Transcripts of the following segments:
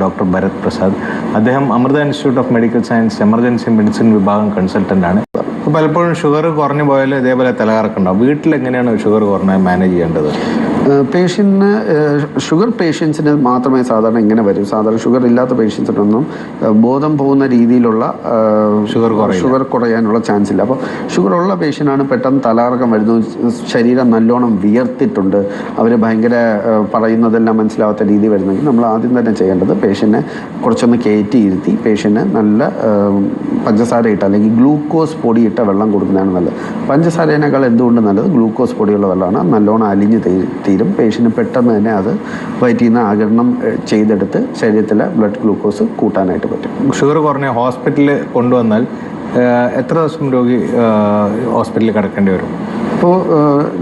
Doctor Bharat Prasad. അദ്ദേഹം Amrita institute of medical science emergency medicine വിഭാഗം consultant പലപ്പോഴും ഷുഗർ കുറഞ്ഞു പോയാൽ ഇതേപോലെ തലകറക്കുണ്ടാവും. വീട്ടിൽ എങ്ങനെയാണ് ഷുഗർ കുറഞ്ഞ മാനേജ് ചെയ്യേണ്ടത്? പേഷ്യന്റിന് ഷുഗർ പേഷ്യൻസിന് മാത്രമേ സാധാരണ ഇങ്ങനെ വരും. സാധാരണ ഷുഗർ ഇല്ലാത്ത പേഷ്യൻസിനൊന്നും ബോധം പോകുന്ന രീതിയിലുള്ള ഷുഗർ. ഷുഗർ കുറയാനുള്ള ചാൻസ് ഇല്ല. അപ്പോൾ ഷുഗർ ഉള്ള പേഷ്യന്റാണ് പെട്ടെന്ന് തലകറക്കം വരുന്നു. ശരീരം നല്ലോണം വിയർത്തിട്ടുണ്ട്. അവർ ഭയങ്കര പറയുന്നതെല്ലാം മനസ്സിലാവാത്ത രീതി വരുന്നെങ്കിൽ നമ്മൾ ആദ്യം തന്നെ ചെയ്യേണ്ടത് പേഷ്യന്റിനെ കുറച്ചൊന്ന് കയറ്റി ഇരുത്തി പേഷ്യന്റിന് നല്ല പഞ്ചസാര ഇട്ട് അല്ലെങ്കിൽ ഗ്ലൂക്കോസ് പൊടിയിട്ട വെള്ളം കൊടുക്കുന്നതാണ് നല്ലത്. പഞ്ചസാരേനേക്കാൾ എന്തുകൊണ്ട് നല്ലത്? ഗ്ലൂക്കോസ് പൊടിയുള്ള വെള്ളമാണ്. നല്ലോണം അലിഞ്ഞ് തീരും. പേഷ്യന് പെട്ടെന്ന് തന്നെ അത് വയറ്റിൽ നിന്ന് ആകരണം ചെയ്തെടുത്ത് ശരീരത്തിലെ ബ്ലഡ് ഗ്ലൂക്കോസ് കൂട്ടാനായിട്ട് പറ്റും. ഷുഗർ കുറഞ്ഞ ഹോസ്പിറ്റലിൽ കൊണ്ടുവന്നാൽ എത്ര ദിവസം രോഗി ഹോസ്പിറ്റലിൽ കിടക്കേണ്ടി വരും? അപ്പോൾ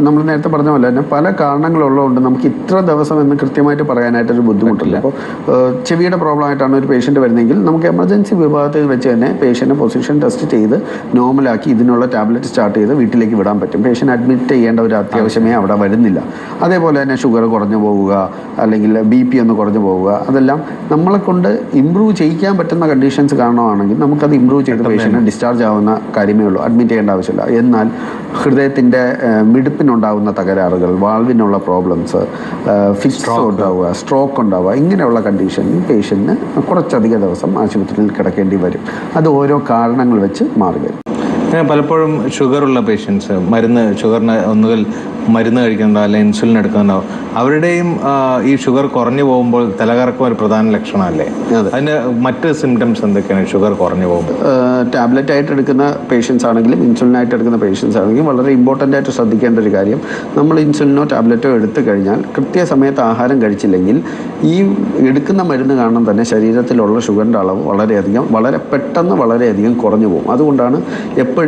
നമ്മൾ നേരത്തെ പറഞ്ഞ പോലെ തന്നെ പല കാരണങ്ങളുള്ളതുകൊണ്ട് നമുക്ക് ഇത്ര ദിവസം എന്ന് കൃത്യമായിട്ട് പറയാനായിട്ടൊരു ബുദ്ധിമുട്ടില്ല. അപ്പോൾ ചെവിയുടെ പ്രോബ്ലം ആയിട്ടാണ് ഒരു പേഷ്യന്റ് വരുന്നതെങ്കിൽ നമുക്ക് എമർജൻസി വിഭാഗത്തിൽ വെച്ച് തന്നെ പേഷ്യന്റെ പൊസിഷൻ ടെസ്റ്റ് ചെയ്ത് നോർമലാക്കി ഇതിനുള്ള ടാബ്ലറ്റ് സ്റ്റാർട്ട് ചെയ്ത് വീട്ടിലേക്ക് വിടാൻ പറ്റും. പേഷ്യന്റ് അഡ്മിറ്റ് ചെയ്യേണ്ട ഒരു അത്യാവശ്യമേ അവിടെ വരുന്നില്ല. അതേപോലെ തന്നെ ഷുഗർ കുറഞ്ഞു പോവുക അല്ലെങ്കിൽ ബി പി ഒന്ന് കുറഞ്ഞു പോവുക അതെല്ലാം നമ്മളെ കൊണ്ട് ഇമ്പ്രൂവ് ചെയ്യിക്കാൻ പറ്റുന്ന കണ്ടീഷൻസ് കാണുവാണെങ്കിൽ നമുക്കത് ഇമ്പ്രൂവ് ചെയ്ത് പേഷ്യന്റ് ഡിസ്ചാർജ് ആവുന്ന കാര്യമേ ഉള്ളൂ. അഡ്മിറ്റ് ചെയ്യേണ്ട ആവശ്യമില്ല. എന്നാൽ ഹൃദയത്തിന്റെ മിടുപ്പിനുണ്ടാവുന്ന തകരാറുകൾ വാൾവിനുള്ള പ്രോബ്ലംസ് ഫിസ്റ്റ് ഉണ്ടാവുക സ്ട്രോക്ക് ഉണ്ടാവുക ഇങ്ങനെയുള്ള കണ്ടീഷൻ പേഷ്യന്റിന് കുറച്ചധിക ദിവസം ആശുപത്രിയിൽ കിടക്കേണ്ടി വരും. അത് ഓരോ കാരണങ്ങൾ വെച്ച് മാറി വരും. പലപ്പോഴും ഷുഗറുള്ള പേഷ്യൻസ് മരുന്ന് ഷുഗറിന് ഒന്നുകിൽ മരുന്ന് കഴിക്കുന്നുണ്ടോ അല്ലെങ്കിൽ ഇൻസുലിൻ എടുക്കുന്നുണ്ടോ അവരുടെയും ഈ ഷുഗർ കുറഞ്ഞു പോകുമ്പോൾ തലകറക്കം ഒരു പ്രധാന ലക്ഷണമല്ലേ? അതെ. അതിന് മറ്റ് സിംറ്റംസ് എന്തൊക്കെയാണ് ഷുഗർ കുറഞ്ഞു പോകുമ്പോൾ? ടാബ്ലറ്റ് ആയിട്ട് എടുക്കുന്ന പേഷ്യൻസ് ആണെങ്കിലും ഇൻസുലിൻ ആയിട്ട് എടുക്കുന്ന പേഷ്യൻസ് ആണെങ്കിലും വളരെ ഇമ്പോർട്ടന്റ് ആയിട്ട് ശ്രദ്ധിക്കേണ്ട ഒരു കാര്യം നമ്മൾ ഇൻസുലിനോ ടാബ്ലറ്റോ എടുത്തു കഴിഞ്ഞാൽ കൃത്യസമയത്ത് ആഹാരം കഴിച്ചില്ലെങ്കിൽ ഈ എടുക്കുന്ന മരുന്ന് കാരണം തന്നെ ശരീരത്തിലുള്ള ഷുഗറിന്റെ അളവ് വളരെയധികം വളരെ പെട്ടെന്ന് വളരെയധികം കുറഞ്ഞു പോകും. അതുകൊണ്ടാണ് എപ്പോഴും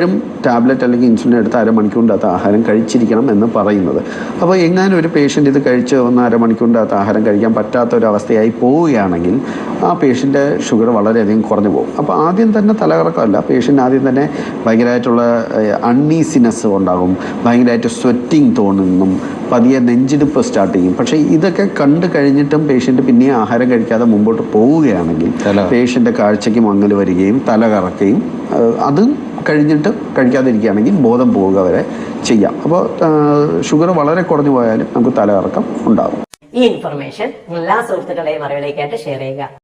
ടാബ്ലറ്റ് അല്ലെങ്കിൽ ഇൻസുലിൻ എടുത്ത് അരമണിക്കൂറിന്റെ ആഹാരം കഴിച്ചിരിക്കണം എന്ന് പറയുന്നത്. അപ്പോൾ എങ്ങാനും ഒരു പേഷ്യന്റ് ഇത് കഴിച്ച് ഒന്ന് അരമണിക്കൂറിന്റെ അകത്ത് ആഹാരം കഴിക്കാൻ പറ്റാത്ത ഒരു അവസ്ഥയായി പോവുകയാണെങ്കിൽ ആ പേഷ്യന്റെ ഷുഗർ വളരെയധികം കുറഞ്ഞു പോകും. അപ്പോൾ ആദ്യം തന്നെ തലകറക്കമല്ല. പേഷ്യന്റ് ആദ്യം തന്നെ ഭയങ്കരമായിട്ടുള്ള അൺഈസിനെസ് ഉണ്ടാകും. ഭയങ്കരമായിട്ട് സ്വെറ്റിങ് തോന്നുന്നും. പതിയെ നെഞ്ചിടിപ്പ് സ്റ്റാർട്ട് ചെയ്യും. പക്ഷേ ഇതൊക്കെ കണ്ടു കഴിഞ്ഞിട്ടും പേഷ്യന്റ് പിന്നെയും ആഹാരം കഴിക്കാതെ മുമ്പോട്ട് പോവുകയാണെങ്കിൽ പേഷ്യന്റെ കാഴ്ചയ്ക്ക് മങ്ങൽ വരികയും തല കറക്കുകയും അതും കഴിഞ്ഞിട്ട് കഴിക്കാതിരിക്കുകയാണെങ്കിൽ ബോധം പോവുക വരെ ചെയ്യാം. അപ്പോൾ ഷുഗർ വളരെ കുറഞ്ഞു പോയാലും നമുക്ക് തലകറക്കം ഉണ്ടാകും. ഈ ഇൻഫർമേഷൻ എല്ലാ സുഹൃത്തുക്കളുടെയും അറിവിലേക്കായിട്ട് ഷെയർ ചെയ്യുക.